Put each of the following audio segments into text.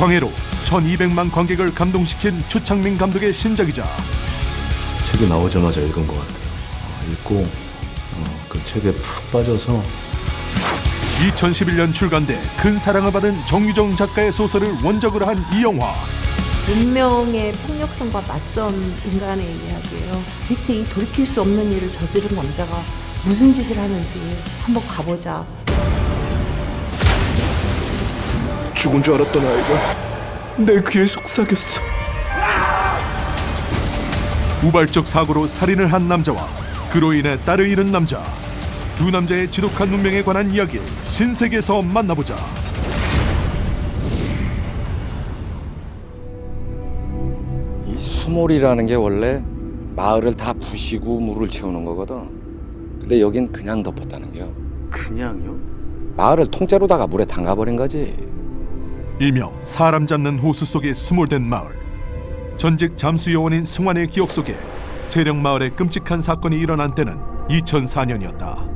광해로 1200만 관객을 감동시킨 추창민 감독의 신작이자 책이 나오자마자 읽은 것 같아요. 어, 읽고 어, 그 책에 푹 빠져서 2011년 출간돼 큰 사랑을 받은 정유정 작가의 소설을 원작으로 한 이 영화 운명의 폭력성과 맞선 인간의 이야기예요. 대체 이 돌이킬 수 없는 일을 저지른 남자가 무슨 짓을 하는지 한번 가보자. 죽은 줄 알았던 아이가 내 귀에 속삭였어. 우발적 사고로 살인을 한 남자와 그로 인해 딸을 잃은 남자 두 남자의 지독한 운명에 관한 이야기 신세계에서 만나보자 이 수몰이라는 게 원래 마을을 다 부시고 물을 채우는 거거든. 근데 여긴 그냥 덮었다는 게요. 그냥요? 마을을 통째로다가 물에 담가버린 거지. 일명 사람 잡는 호수 속에 수몰된 마을 전직 잠수 요원인 승환의 기억 속에 세령 마을에 끔찍한 사건이 일어난 때는 2004년이었다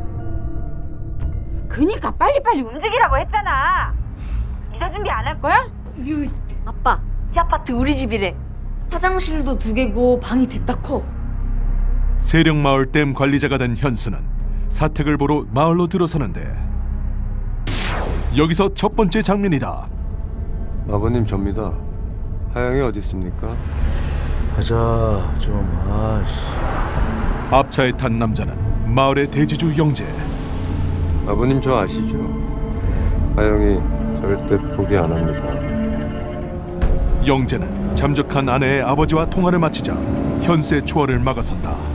그니까 빨리빨리 움직이라고 했잖아. 이사 준비 안 할 거야? 아빠, 이 아파트 우리 집이래. 화장실도 두 개고 방이 됐다 커. 세령 마을 댐 관리자가 된 현수는 사택을 보러 마을로 들어서는데 여기서 첫 번째 장면이다 아버님 접니다. 하영이 어디 있습니까? 가자 좀 아씨. 앞차에 탄 남자는 마을의 대지주 영재 아버님 저 아시죠? 하영이 절대 포기 안 합니다. 영재는 잠적한 아내의 아버지와 통화를 마치자 현수의 추월을 막아선다.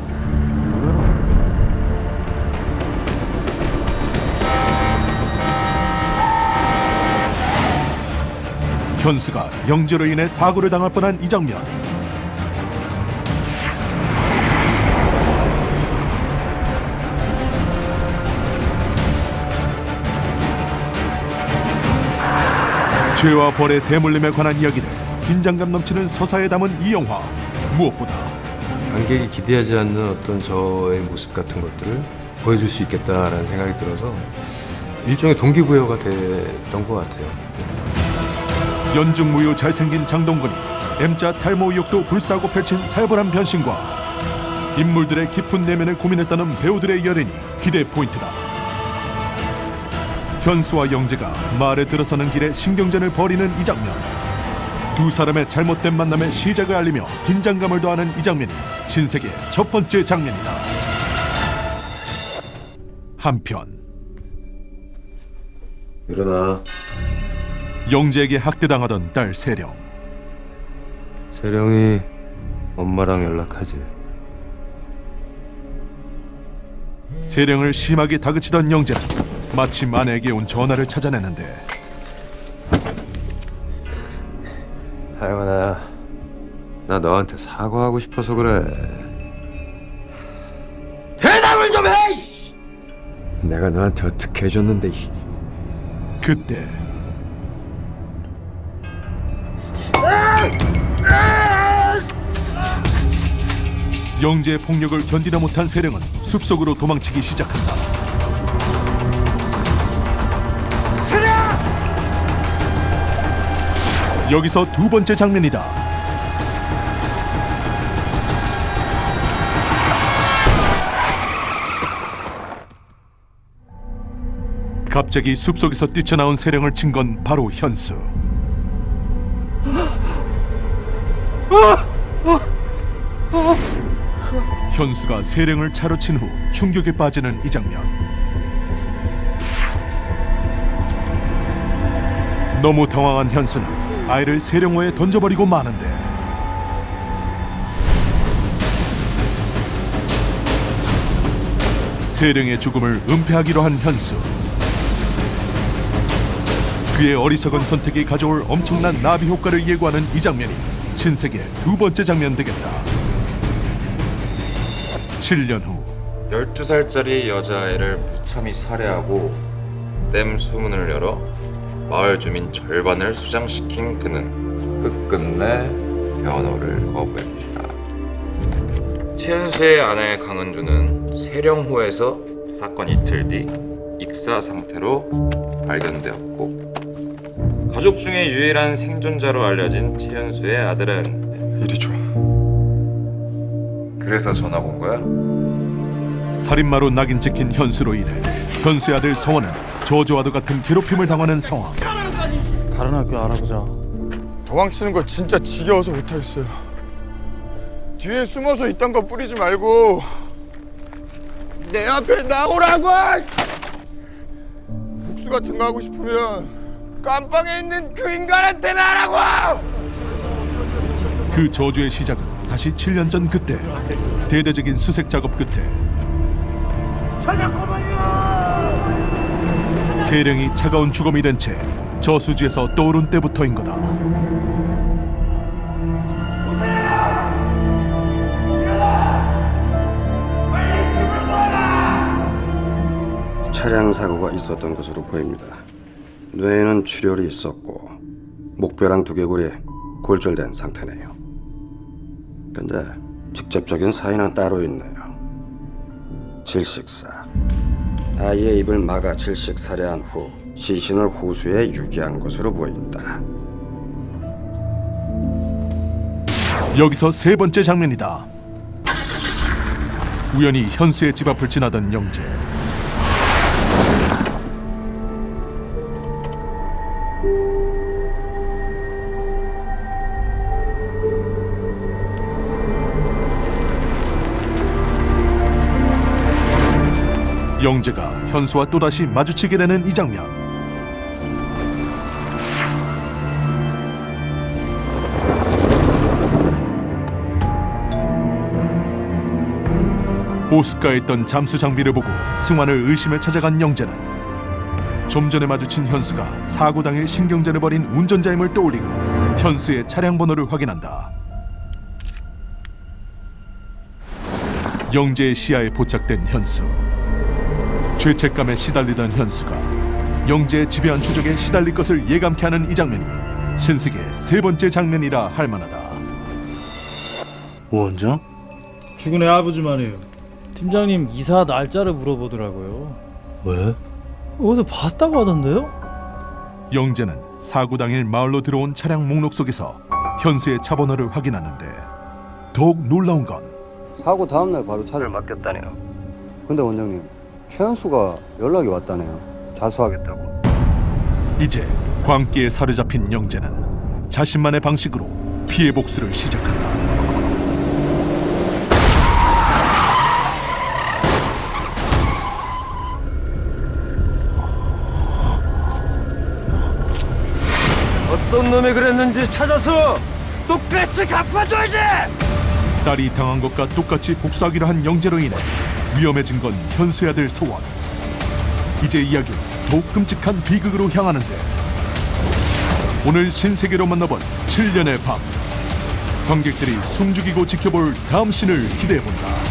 현수가 영재로 인해 사고를 당할 뻔한 이 장면. 죄와 벌의 대물림에 관한 이야기를 긴장감 넘치는 서사에 담은 이 영화 무엇보다 관객이 기대하지 않는 어떤 저의 모습 같은 것들을 보여줄 수 있겠다라는 생각이 들어서 일종의 동기부여가 됐던 것 같아요. 연중무휴 잘생긴 장동건이 M자 탈모 의혹도 불사고 펼친 살벌한 변신과 인물들의 깊은 내면을 고민했다는 배우들의 열연이 기대 포인트다. 현수와 영재가 마을에 들어서는 길에 신경전을 벌이는 이 장면. 두 사람의 잘못된 만남의 시작을 알리며 긴장감을 더하는 이 장면이 신세계 첫 번째 장면이다. 한편 일어나. 영재에게 학대당하던 딸 세령. 세령이 엄마랑 연락하지. 세령을 심하게 다그치던 영재는 마침 아내에게 온 전화를 찾아내는데 하영아 나, 나 너한테 사과하고 싶어서 그래. 대답을 좀 해! 내가 너한테 어떻게 해줬는데 이. 그때 영재의 폭력을 견디다 못한 세령은 숲속으로 도망치기 시작한다. 여기서 두 번째 장면이다. 갑자기 숲속에서 뛰쳐나온 세령을 친 건 바로 현수. 현수가 세령을 차로 친 후 충격에 빠지는 이 장면. 너무 당황한 현수는 아이를 세령호에 던져버리고 마는데 세령의 죽음을 은폐하기로 한 현수. 그의 어리석은 선택이 가져올 엄청난 나비 효과를 예고하는 이 장면이 신세계 두 번째 장면 되겠다. 7년 후 12살짜리 여자아이를 무참히 살해하고 댐 수문을 열어 마을 주민 절반을 수장시킨 그는 끝끝내 변호를 거부합니다. 최은수의 아내 강은주는 세령호에서 사건 이틀 뒤 익사 상태로 발견되었고 가족 중에 유일한 생존자로 알려진 최현수의 아들은 이리 줘. 그래서 전화 온 거야? 살인마로 낙인 찍힌 현수로 인해 현수의 아들 성원은 저주와도 같은 괴롭힘을 당하는 상황. 다른 학교 알아보자. 도망치는 거 진짜 지겨워서 못하겠어요. 뒤에 숨어서 이딴 거 뿌리지 말고 내 앞에 나오라고! 복수 같은 거 하고 싶으면 깜빵에 있는 그 인간한테 말하고! 그 저주의 시작은 다시 7년 전 그때 대대적인 수색 작업 끝에 세령이 차가운 주검이 된 채 저수지에서 떠오른 때부터인 거다. 차량 사고가 있었던 것으로 보입니다. 뇌에는 출혈이 있었고 목뼈랑 두개골이 골절된 상태네요. 근데 직접적인 사인은 따로 있네요. 질식사. 아이의 입을 막아 질식 살해한 후 시신을 호수에 유기한 것으로 보인다. 여기서 세 번째 장면이다. 우연히 현수의 집 앞을 지나던 영재. 영재가 현수와 또다시 마주치게 되는 이 장면. 호숫가에 있던 잠수 장비를 보고 승환을 의심해 찾아간 영재는 좀 전에 마주친 현수가 사고 당일 신경전을 벌인 운전자임을 떠올리고 현수의 차량 번호를 확인한다. 영재의 시야에 포착된 현수. 죄책감에 시달리던 현수가 영재의 지배한 추적에 시달릴 것을 예감케 하는 이 장면이 신세계 세 번째 장면이라 할 만하다. 원장? 죽은 애 아버지 말이에요. 팀장님 이사 날짜를 물어보더라고요. 왜? 어디서 봤다고 하던데요? 영재는 사고 당일 마을로 들어온 차량 목록 속에서 현수의 차 번호를 확인하는데 더욱 놀라운 건 사고 다음날 바로 차를 맡겼다네요. 근데 원장님, 최현수가 연락이 왔다네요. 자수하겠다고. 이제 광기에 사로잡힌 영재는 자신만의 방식으로 피해 복수를 시작한다. 어떤 놈이 그랬는지 찾아서 똑같이 갚아줘야지. 딸이 당한 것과 똑같이 복수하기로 한 영재로 인해 위험해진 건 현수야 될 소원. 이제 이야기는 더욱 끔찍한 비극으로 향하는데 오늘 신세계로 만나본 7년의 밤 관객들이 숨죽이고 지켜볼 다음 신을 기대해본다.